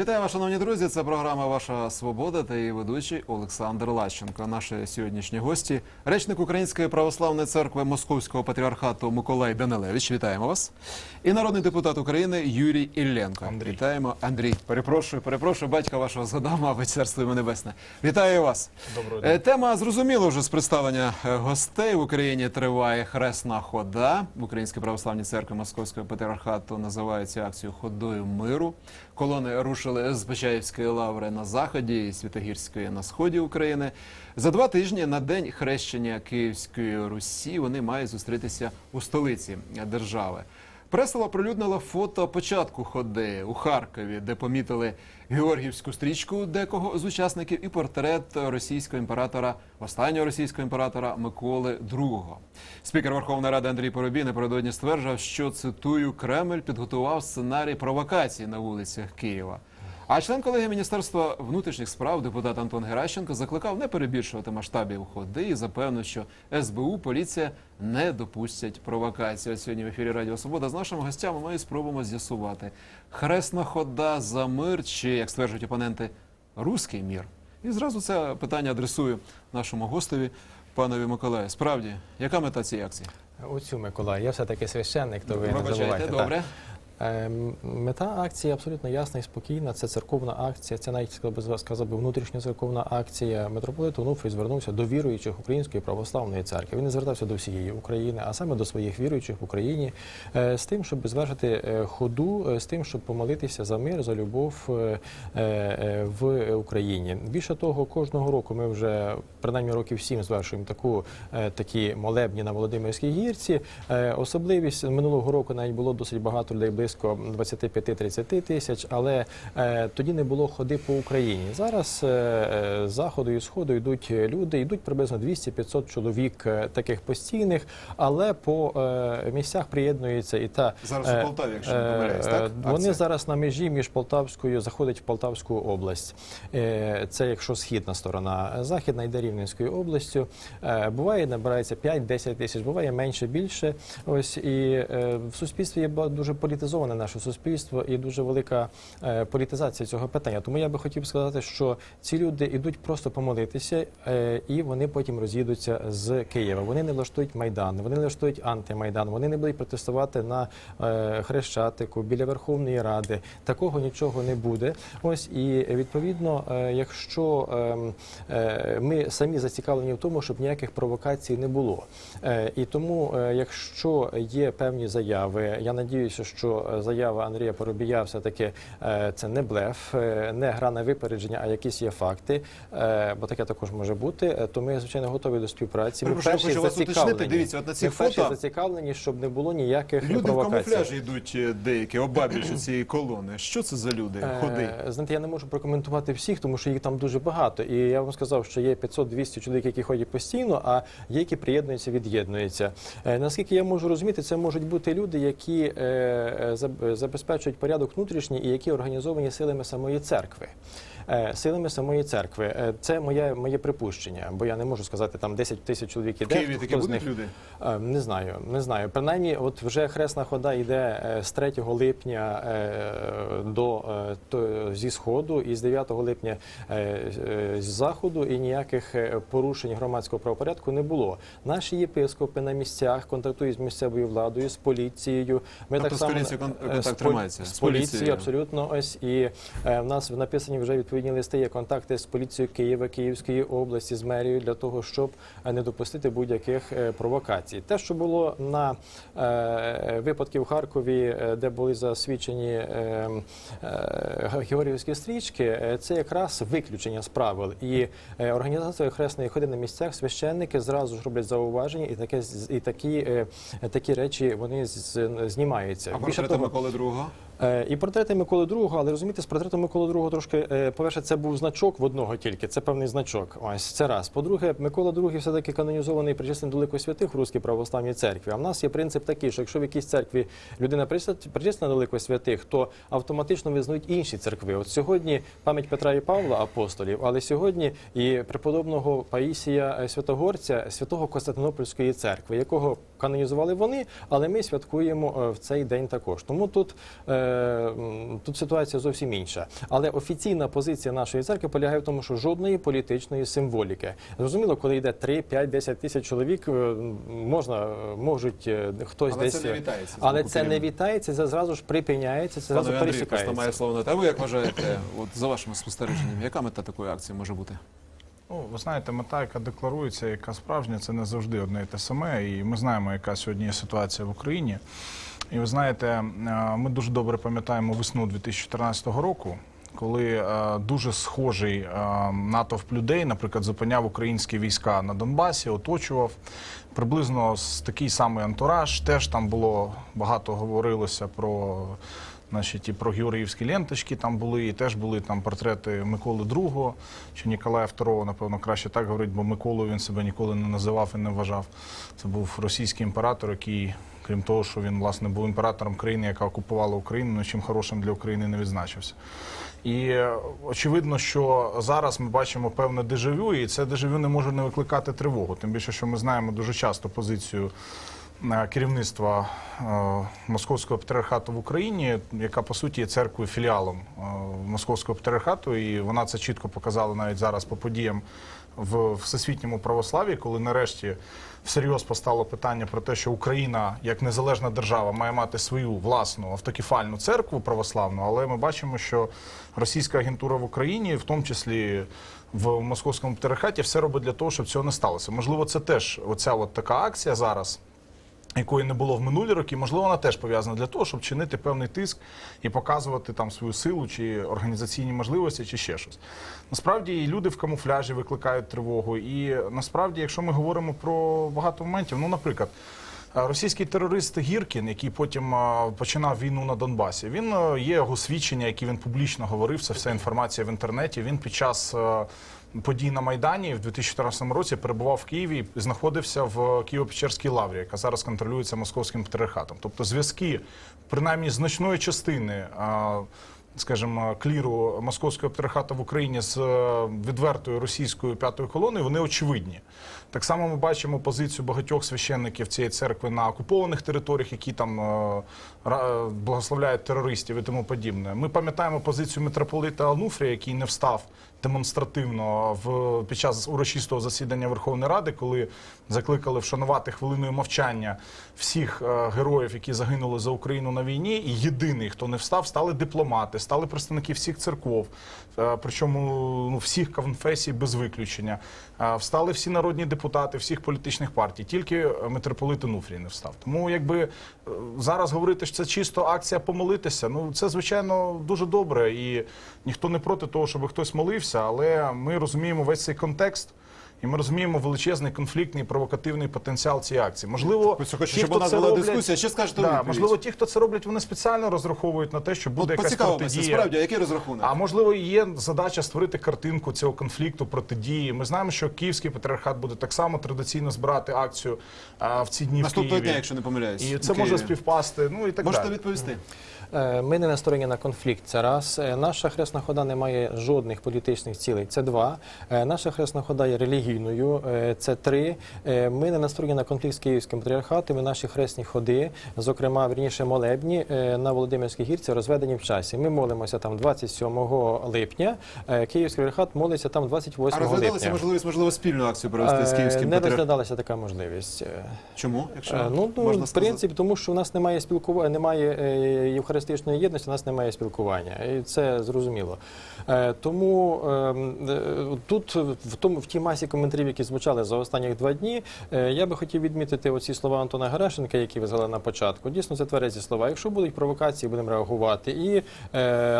Вітаю вас, шановні друзі. Це програма Ваша Свобода та її ведучий Олександр Лащенко. Наші сьогоднішні гості, речник Української православної церкви Московського патріархату Миколай Данилевич. Вітаємо вас. І народний депутат України Юрій Ілленко. Андрій. Вітаємо, Андрій. Перепрошую, перепрошую, батька вашого згадав, мабуть, царство йому небесне. Вітаю вас. Доброго Е, дня. Тема зрозуміла вже з представлення е, гостей в Україні триває хресна хода. В Українській православній церкві Московського патріархату називають цю акцію ходою миру. Колони рушили з Почаївської лаври на заході і Святогірської на сході України. За два тижні на день хрещення Київської Русі вони мають зустрітися у столиці держави. Преса оприлюднила фото початку ходи у Харкові, де помітили Георгівську стрічку декого з учасників і портрет російського імператора, останнього російського імператора Миколи II. Спікер Верховної Ради Андрій Поробій напередодні стверджував, що цитую Кремль підготував сценарій провокацій на вулицях Києва. А член колегії Міністерства внутрішніх справ депутат Антон Геращенко закликав не перебільшувати масштабів ходи і запевнив, що СБУ поліція не допустять провокації. От сьогодні в ефірі Радіо Свобода з нашими гостями ми спробуємо з'ясувати хресна хода за мир чи, як стверджують опоненти, руський мір. І зразу це питання адресую нашому гостеві, панові Миколаю. Справді, яка мета цієї акції? Оцю Миколай, я все-таки священник, то ви не забувайте. добре. Ем, Мета акції абсолютно ясна і спокійна. Це церковна акція. Це навіть сказав би, внутрішня церковна акція. Митрополит Онуфрій звернувся до віруючих Української православної церкви. Він не звертався до всієї України, а саме до своїх віруючих в Україні е, з тим, щоб звершити е, ходу, е, з тим, щоб помолитися за мир, за любов в Україні. Більше того, кожного року ми вже принаймні років сім звершуємо таку такі молебні на Володимирській гірці. Особливість минулого року навіть було досить багато людей, близько 25-30 тисяч, але е, тоді не було ходи по Україні. Зараз е, е, з заходу і сходу йдуть люди, йдуть приблизно 200-500 чоловік таких постійних, але по місцях приєднується і та Зараз у Полтаві, якщо не помиляюсь, так? Вони зараз на межі між Полтавською, заходить в Полтавську область. Це якщо східна сторона, західна йде Рівненською областю. Буває, набирається 5-10 тисяч, буває менше, більше. Ось і в суспільстві є дуже політизоване наше суспільство і дуже велика е, політизація цього питання. Тому я би хотів сказати, що ці люди йдуть просто помолитися, е, і вони потім роз'їдуться з Києва. Вони не влаштують майдан, вони не влаштують антимайдан, вони не будуть протестувати на е, Хрещатику біля Верховної Ради. Такого нічого не буде. Ось і відповідно, якщо ем, ми самі зацікавлені в тому, щоб ніяких провокацій не було. І тому, якщо є певні заяви, я надіюся, що заява Андрія Поробія все-таки е, це не блеф, е, не гра на випередження, а якісь є факти, е, бо таке також може бути. То ми звичайно готові до співпраці. Ми Перепрошую, перші зацікавлені. Дивіться, от на Ми перші фото- зацікавлені, щоб не було ніяких Люди в провокацій. камуфляжі йдуть деякі, обабіч цієї колони. Що це за люди? Ходи. Знаєте, я не можу прокоментувати всіх, тому що їх там дуже багато. І я вам сказав, що є 500-200 чоловік, які ходять постійно, а є, які приєднуються, від'єднуються. Наскільки я можу розуміти, це можуть бути люди, які забезпечують порядок внутрішній і які організовані силами самої церкви. Е, Силами самої церкви. Е, Це моє, моє припущення, бо я не можу сказати, там 10 тисяч чоловік В іде. Києві такі будуть люди? Е, Не знаю, не знаю. Принаймні, от вже хресна хода йде з 3 липня до то- зі сходу і з 9 липня з заходу, і ніяких порушень громадського правопорядку не було. Наші єпископи на місцях контактують з місцевою владою, з поліцією. Ми Тобто з поліцією контакт тримається? З поліцією, абсолютно ось і в нас написані вже відповідні листи. Є контакти з поліцією Києва, Київської області, з мерією для того, щоб е, не допустити будь-яких е, провокацій. Те, що було на е, випадки в Харкові, де були засвідчені Георгіївські стрічки, це якраз виключення з правил. І організація хресної ходи на місцях священники зразу ж роблять зауваження, і таке і такі, такі речі вони знімаються. А Більше того, Миколи II? Е, І портрети Миколи II, але розумієте, з портретом Миколи II трошки, е, по-перше, це був значок в одного тільки, це певний значок. Ось це раз. По-друге, Микола II все-таки канонізований причислений до лику святих в Руській православній церкві. А в нас є принцип такий, що якщо в якійсь церкві людина причис- причислена до лику святих, то автоматично визнають інші церкви. От сьогодні пам'ять Петра і Павла апостолів, але сьогодні і преподобного Паїсія е, Святогорця, святого Константинопольської церкви, якого канонізували вони, але ми святкуємо в цей день також. Тому тут тут ситуація зовсім інша. Але офіційна позиція нашої церкви полягає в тому, що жодної політичної символіки. Зрозуміло, коли йде 3, 5, 10 тисяч чоловік, е, можна е, можуть е, хтось Але десь. це не вітається Але це не вітається, це зразу ж припиняється, це Пане зразу Андрій, просто пересікається. має слово на те. Ви як вважаєте, от за вашими спостереженнями, яка мета такої акції може бути? Ну, ви знаєте, мета, яка декларується, яка справжня, це не завжди одне і те саме. І ми знаємо, яка сьогодні є ситуація в Україні. І ви знаєте, е, ми дуже добре пам'ятаємо весну 2014 року, коли е, дуже схожий е, натовп людей, наприклад, зупиняв українські війська на Донбасі, оточував. Приблизно з такий самий антураж. Теж там було багато говорилося про. Значить, і про георгіївські ленточки там були, і теж були там портрети Миколи II чи Ніколая II, напевно, краще так говорить, бо Миколу він себе ніколи не називав і не вважав. Це був російський імператор, який, крім того, що він власне був імператором країни, яка окупувала Україну, нічим хорошим для України не відзначився. І е, очевидно, що зараз ми бачимо певне дежавю, і це дежавю не може не викликати тривогу. Тим більше, що ми знаємо дуже часто позицію е, керівництва е, Московського патріархату в Україні, яка по суті є церквою філіалом Московського патріархату, і вона це чітко показала навіть зараз по подіям в всесвітньому православі, коли нарешті всерйоз постало питання про те, що Україна як незалежна держава має мати свою власну автокефальну церкву православну, але ми бачимо, що російська агентура в Україні, в тому числі в московському патріархаті, все робить для того, щоб цього не сталося. Можливо, це теж оця от така акція зараз якої не було в минулі роки, можливо, вона теж пов'язана для того, щоб чинити певний тиск і показувати там свою силу чи організаційні можливості, чи ще щось. Насправді і люди в камуфляжі викликають тривогу. І насправді, якщо ми говоримо про багато моментів, ну, наприклад. е, Російський терорист Гіркін, який потім е, починав війну на Донбасі, він е, є його свідчення, які він публічно говорив. Це вся інформація в інтернеті. Він під час подій на Майдані в 2014 році перебував в Києві і знаходився в Києво-Печерській лаврі, яка зараз контролюється московським патріархатом. Тобто зв'язки, принаймні значної частини. а, Скажімо, кліру московського патріархату в Україні з е, відвертою російською п'ятою колоною, вони очевидні. Так само ми бачимо позицію багатьох священників цієї церкви на окупованих територіях, які там е, е, благословляють терористів і тому подібне. Ми пам'ятаємо позицію митрополита Ануфрія, який не встав демонстративно в під час урочистого засідання Верховної Ради, коли закликали вшанувати хвилиною мовчання всіх е, героїв, які загинули за Україну на війні. І єдиний, хто не встав, стали дипломати, стали представники всіх церков, е, причому ну, всіх конфесій без виключення. Е, Встали всі народні депутати всіх політичних партій. Тільки е, митрополит Ануфрій не встав. Тому якби е, зараз говорити, що це чисто акція помолитися, ну це звичайно дуже добре, і ніхто не проти того, щоб хтось молився, але ми розуміємо весь цей контекст. І ми розуміємо величезний конфліктний провокативний потенціал цієї акції. Можливо, ті, щоб хто у нас це була роблять- дискусія. Що скажете Да, можливо, ті, хто це роблять, вони спеціально розраховують на те, що буде От якась протидія. справді, а який розрахунок? А можливо, є задача створити картинку цього конфлікту протидії. Ми знаємо, що Київський патріархат буде так само традиційно збирати акцію а, в ці дні Наступного дня, якщо не помиляюсь. І це може співпасти. Ну і так Можете далі. відповісти? Е, Ми не настроєні на конфлікт. Це раз. Е, Наша хресна хода не має жодних політичних цілей. Це два. Е, Наша хресна хода є релігійною. Це три. Ми не настроєні на конфлікт з київським патріархатом. І наші хресні ходи, зокрема, вірніше молебні на Володимирській гірці розведені в часі. Ми молимося там 27 липня. Київський патріархат молиться там 28 А розглядалася липня. можливість, можливо, спільну акцію провести з київським Не патріархатом? розглядалася така можливість. Чому? Якщо Ну, ну можна в сказати? принципі, тому що у нас немає спілкування, немає е, євхаристичної єдності, у нас немає спілкування, і це зрозуміло. Е, тому ем, е, тут в тому в тій масі коментарів, які звучали за останні два дні, е, я би хотів відмітити оці слова Антона Герашенка, які ви згадали на початку. Дійсно, це тверезі слова. Якщо будуть провокації, будемо реагувати. І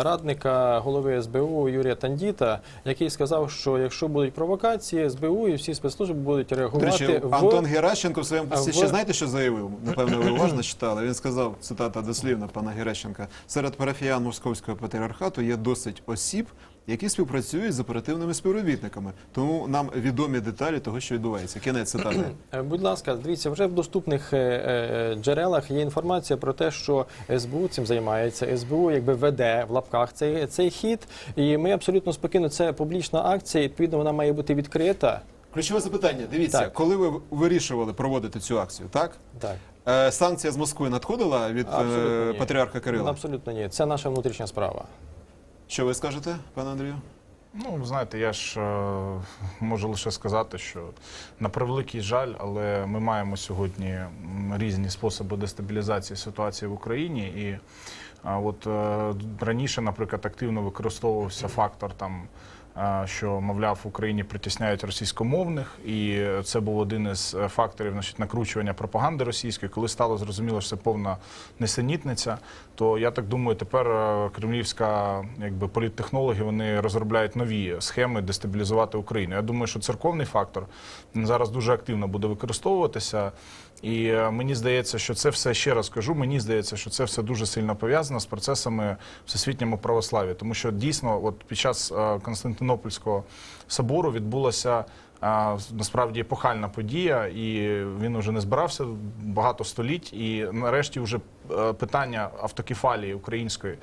радника голови СБУ Юрія Тандіта, який сказав, що якщо будуть провокації, СБУ і всі спецслужби будуть До реагувати речі, в Антон Геращенко в своєму пості в- ще знаєте, що заявив? Напевно, ви уважно читали. Він сказав, цитата дослівна пана Геращенка, серед парафіян московського патріархату є досить осіб, які співпрацюють з оперативними співробітниками. Тому нам відомі деталі того, що відбувається. Кінець цитати. Е, Будь ласка, дивіться, вже в доступних е, е, джерелах є інформація про те, що СБУ цим займається. СБУ якби веде в лапках цей, цей хід, і ми абсолютно спокійно. Це публічна акція. Відповідно, вона має бути відкрита. Ключове запитання. Дивіться, Так. коли ви вирішували проводити цю акцію, так? Так. Е, Санкція з Москви надходила від Абсолютно е, ні. патріарха Кирила. Абсолютно ні. Це наша внутрішня справа. Що ви скажете, пане Андрію? Ну, ви знаєте, я ж е, можу лише сказати, що на превеликий жаль, але ми маємо сьогодні м, різні способи дестабілізації ситуації в Україні. І а, от е, раніше, наприклад, активно використовувався фактор там. Що, мовляв, в Україні притісняють російськомовних, і це був один із е, факторів значить, накручування пропаганди російської. Коли стало зрозуміло, що це повна несенітниця, то я так думаю, тепер е, кремлівська якби політтехнологи вони розробляють нові схеми дестабілізувати Україну. Я думаю, що церковний фактор зараз дуже активно буде використовуватися. І е, мені здається, що це все ще раз кажу. Мені здається, що це все дуже сильно пов'язано з процесами всесвітньому православ'я, тому що дійсно, от під час е, Константинопольського собору відбулася. Насправді епохальна подія, і він вже не збирався багато століть. І нарешті вже е, питання автокефалії української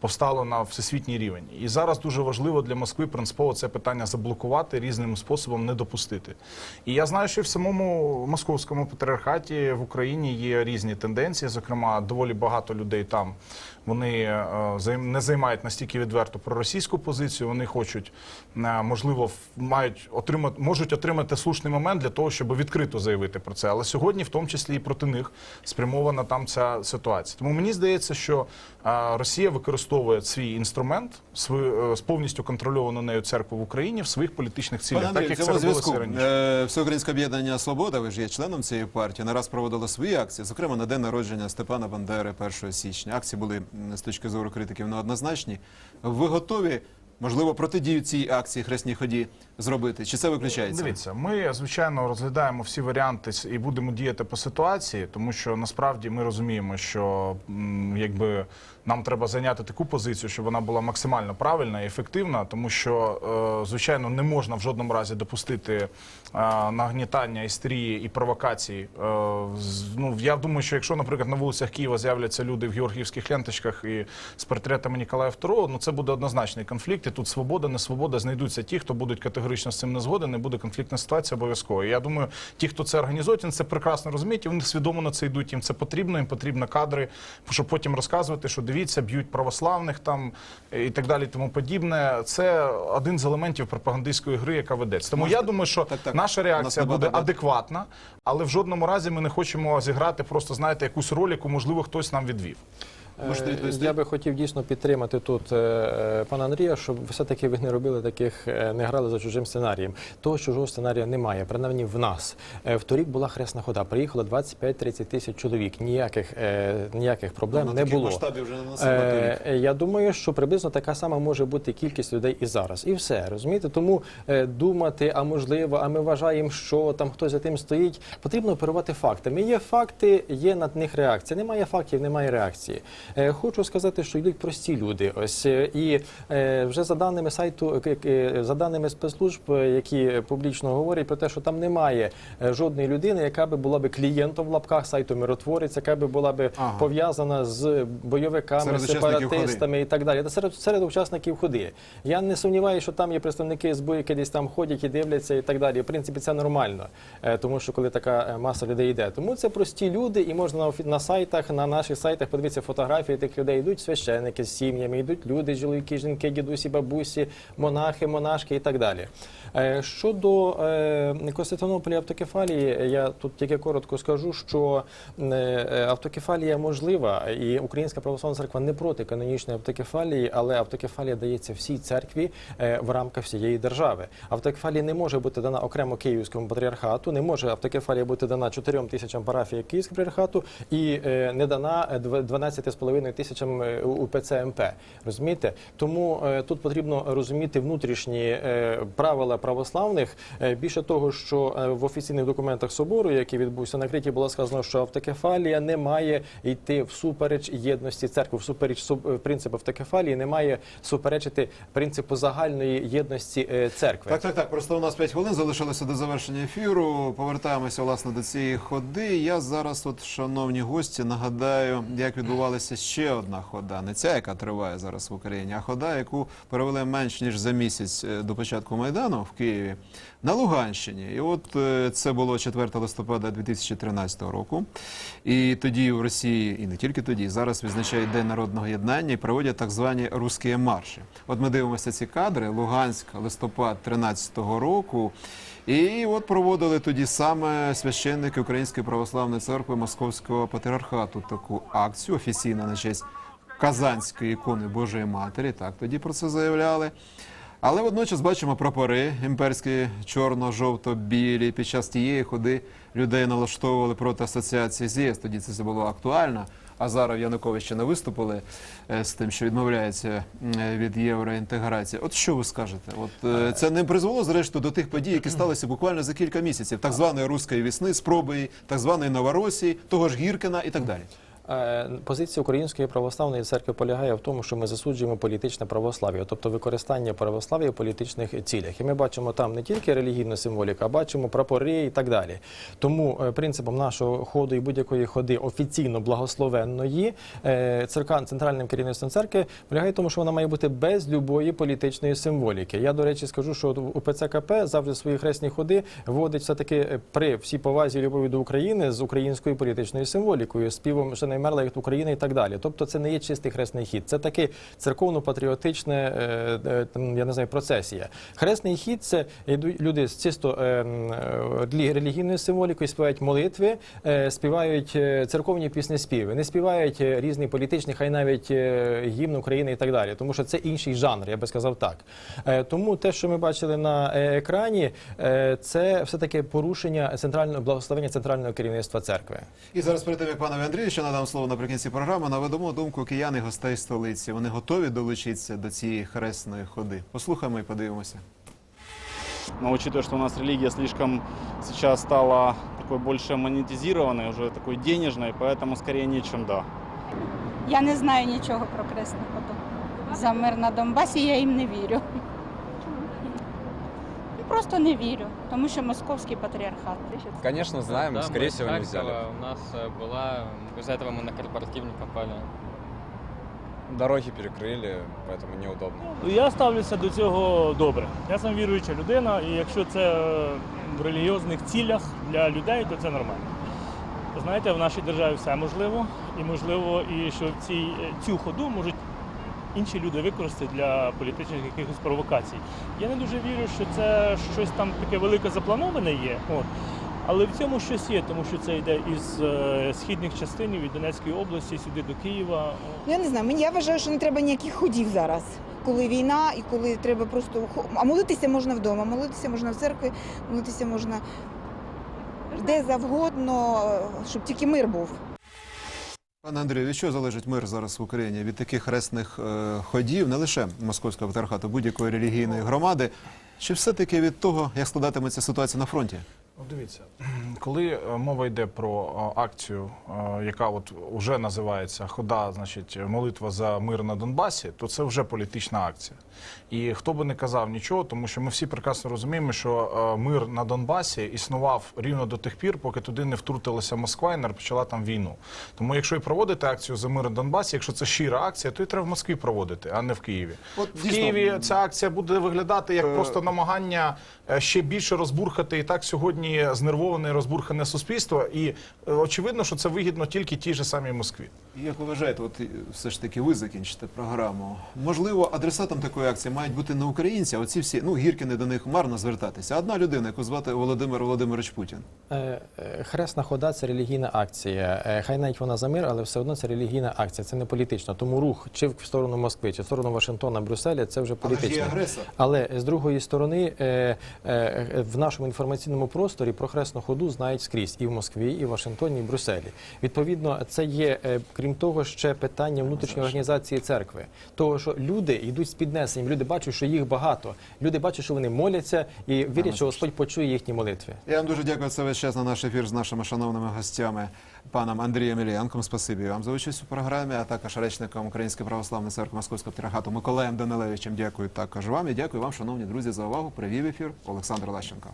повстало на всесвітній рівень. І зараз дуже важливо для Москви принципово це питання заблокувати різним способом, не допустити. І я знаю, що в самому московському патріархаті в Україні є різні тенденції. Зокрема, доволі багато людей там вони е, не займають настільки відверто проросійську позицію. Вони хочуть, е, можливо, мають отримати, можуть отримати слушний момент для того, щоб відкрито заявити про це. Але сьогодні, в тому числі і проти них, спрямована там ця ситуація. Тому мені здається, що е, Росія використовує свій інструмент, свою повністю контрольовану нею церкву в Україні в своїх політичних цілях, Пане так як це робилося зв'язку раніше. Всеукраїнське об'єднання Свобода, ви ж є членом цієї партії, не раз проводило свої акції, зокрема на день народження Степана Бандери 1 січня. Акції були з точки зору критиків неоднозначні. Ви готові, можливо, протидію цій акції хресній ході зробити? Чи це виключається? Дивіться, ми звичайно розглядаємо всі варіанти і будемо діяти по ситуації, тому що насправді ми розуміємо, що якби нам треба зайняти таку позицію, щоб вона була максимально правильна і ефективна, тому що е, звичайно не можна в жодному разі допустити е, нагнітання істерії і провокацій. Е, ну я думаю, що якщо, наприклад, на вулицях Києва з'являться люди в георгіївських ленточках і з портретами Ніколая II, ну це буде однозначний конфлікт. І тут свобода, не свобода, знайдуться ті, хто будуть категорично з цим не згоден, і буде конфліктна ситуація обов'язково. Я думаю, ті, хто це організують, вони це прекрасно розуміють, і вони свідомо на це йдуть. Їм це потрібно, їм потрібно кадри, щоб потім розказувати, що дивіться, б'ють православних там і так далі, тому подібне. Це один з елементів пропагандистської гри, яка ведеться. Тому Можна- я думаю, що Так, так. наша реакція буде да. адекватна, але в жодному разі ми не хочемо зіграти просто знаєте якусь роль, яку можливо хтось нам відвів. Можете Е, відповісти? Я би хотів дійсно підтримати тут е, е, пана Андрія, щоб все-таки ви не робили таких, не грали за чужим сценарієм. Того чужого сценарія немає, принаймні в нас. Вторік була хресна хода, приїхало 25-30 тисяч чоловік. Ніяких, ніяких проблем на не було. масштабів вже не. Я думаю, що приблизно така сама може бути кількість людей і зараз. І все, розумієте? Тому думати, а можливо, а ми вважаємо, що там хтось за тим стоїть. Потрібно оперувати фактами. Є факти, є на них реакція. Немає фактів, немає реакції. Е, Хочу сказати, що йдуть прості люди. Ось е, і е, вже за даними сайту, за даними спецслужб, які публічно говорять про те, що там немає жодної людини, яка би була би клієнтом в лапках сайту миротворець, яка би була би Ага. пов'язана з бойовиками, Серед сепаратистами і так далі. Та серед, серед учасників ходи. Я не сумніваюся, що там є представники СБУ, які десь там ходять і дивляться і так далі. В принципі, це нормально, тому що коли така маса людей йде. Тому це прості люди, і можна на, на сайтах, на наших сайтах подивитися фотографії тих людей. Йдуть священники з сім'ями, йдуть люди, чоловіки, жінки, дідусі, бабусі, монахи, монашки і так далі. Е, Щодо е, Константинополя автокефалії, я тут тільки коротко скажу, що е, автокефалія можлива, і Українська православна церква не проти канонічної автокефалії, але автокефалія дається всій церкві в рамках всієї держави. Автокефалія не може бути дана окремо Київському патріархату, не може автокефалія бути дана 4 тисячам парафії Київського патріархату і не дана е, дв- 12,5 тисячам е, УПЦ МП. Розумієте? Тому е, тут потрібно розуміти внутрішні е, правила православних. Більше того, що в офіційних документах собору, який відбувся на Криті, було сказано, що автокефалія не має йти всупереч єдності церкви, всупереч су- принципу автокефалії, не має суперечити принципу загальної єдності церкви. Так, так, так. Просто у нас 5 хвилин залишилося до завершення ефіру. Повертаємося власне до цієї ходи. Я зараз, от, шановні гості, нагадаю, як відбувалися відбувається ще одна хода, не ця, яка триває зараз в Україні, а хода, яку перевели менш ніж за місяць е, до початку майдану в Києві на Луганщині. І от е, це було 4 листопада 2013 року. І тоді в Росії, і не тільки тоді, зараз відзначають День народного єднання і проводять так звані русські марші. От ми дивимося ці кадри. Луганськ, листопад 13 року. І от проводили тоді саме священники Української православної церкви Московського патріархату таку акцію офіційно на честь Казанської ікони Божої Матері. Так тоді про це заявляли. Але водночас бачимо прапори імперські чорно-жовто-білі. Під час тієї ходи людей налаштовували проти асоціації з ЄС. Тоді це було актуально. Азаров Януковича не виступили е, з тим, що відмовляється е, від євроінтеграції. От що ви скажете? От е, це не призвело зрештою до тих подій, які сталися буквально за кілька місяців, так званої руської вісни, спроби, так званої Новоросії, того ж Гіркина і так далі. Е, Позиція Української православної церкви полягає в тому, що ми засуджуємо політичне православ'я, тобто використання православ'я в політичних цілях. І ми бачимо там не тільки релігійну символіку, а бачимо прапори і так далі. Тому е, принципом нашого ходу і будь-якої ходи офіційно благословенної е, церква центральним керівництвом церкви полягає в тому, що вона має бути без любої політичної символіки. Я, до речі, скажу, що у ПЦКП завжди свої хресні ходи вводить все таки при всій повазі любові до України з українською політичною символікою, співом ще не вмерла як України і так далі. Тобто, це не є чистий хресний хід, це таки церковно-патріотичне, е, е, я не знаю, процесія. Хресний хід це люди з чисто е, релігійною символікою, співають молитви, співають церковні пісні співи, не співають різні політичні, хай навіть гімн України і так далі. Тому що це інший жанр, я би сказав так. Тому те, що ми бачили на екрані, це все таки порушення центрального благословення центрального керівництва церкви. І зараз перед тим, як панові Андрію, ще надам слово наприкінці програми, наведемо думку киян і гостей столиці. Вони готові долучитися до цієї хресної ходи. Послухаємо і подивимося. Но учитывая, что у нас религия слишком сейчас стала такой больше монетизированной, уже такой денежной, поэтому скорее нет, чем да. Я не знаю нічого про кресну ходу. За мир на Донбасі я їм не вірю Ну, Просто не вірю, тому що московський патріархат. Конечно, знаем, Да, скорее мы из всего, не Харькова. взяли. У нас э, была... Из-за этого мы на корпоратив не попали. Дороги перекрыли, поэтому неудобно. Я ставлюся до цього добре. Я сам віруюча людина, і якщо це е, в релігіозних цілях для людей, то це нормально. Знаєте, в нашій державі все можливо, і можливо, і що ці, е, цю ходу можуть інші люди використати для політичних якихось провокацій. Я не дуже вірю, що це щось там таке велике заплановане є. От. Але в цьому щось є, тому що це йде із е, східних частин від Донецької області сюди до Києва. Я не знаю, мені я вважаю, що не треба ніяких ходів зараз, коли війна і коли треба просто а молитися можна вдома, молитися можна в церкві, молитися можна де завгодно, щоб тільки мир був. Пане Андрію, від чого залежить мир зараз в Україні? Від таких хресних е, ходів, не лише московського патріархату, будь-якої релігійної громади, чи все-таки від того, як складатиметься ситуація на фронті? Ну, дивіться, коли е, мова йде про е, акцію, е, яка от вже називається Хода, значить, молитва за мир на Донбасі, то це вже політична акція. І хто би не казав нічого, тому що ми всі прекрасно розуміємо, що мир на Донбасі існував рівно до тих пір, поки туди не втрутилася Москва і не почала там війну. Тому, якщо і проводити акцію за мир на Донбасі, якщо це щира акція, то і треба в Москві проводити, а не в Києві. От, в дійсно, Києві ця акція буде виглядати як Е, просто намагання ще більше розбурхати і так сьогодні знервоване і розбурхане суспільство. І е, очевидно, що це вигідно тільки тій же самій Москві. Як ви вважаєте, от е, все ж таки ви закінчите програму. Можливо, адресатом такої акції мають бути не українці, а оці всі, ну, гіркини до них марно звертатися. Одна людина, яку звати Володимир Володимирович Путін. Е, Хресна хода це релігійна акція. Хай навіть вона за мир, але все одно це релігійна акція, це не політична. Тому рух чи в сторону Москви, чи в сторону Вашингтона, Брюсселя це вже Але політичне. агресор. Але з другої сторони, в нашому інформаційному просторі про хресну ходу знають скрізь і в Москві, і в Вашингтоні, і в Брюсселі. Відповідно, це є, е, крім того, ще питання внутрішньої організації церкви. Того, що люди йдуть з піднесенням, люди бачать, що їх багато. Люди бачать, що вони моляться і вірять, що Господь почує їхні молитви. Я вам дуже дякую за весь час на наш ефір з нашими шановними гостями, паном Андрієм Ілієнком. Спасибі вам за участь у програмі, а також речником Української православної церкви Московського патріархату Миколаєм Данилевичем. Дякую також вам і дякую вам, шановні друзі, за увагу. Привів ефір Олександр Лащенко.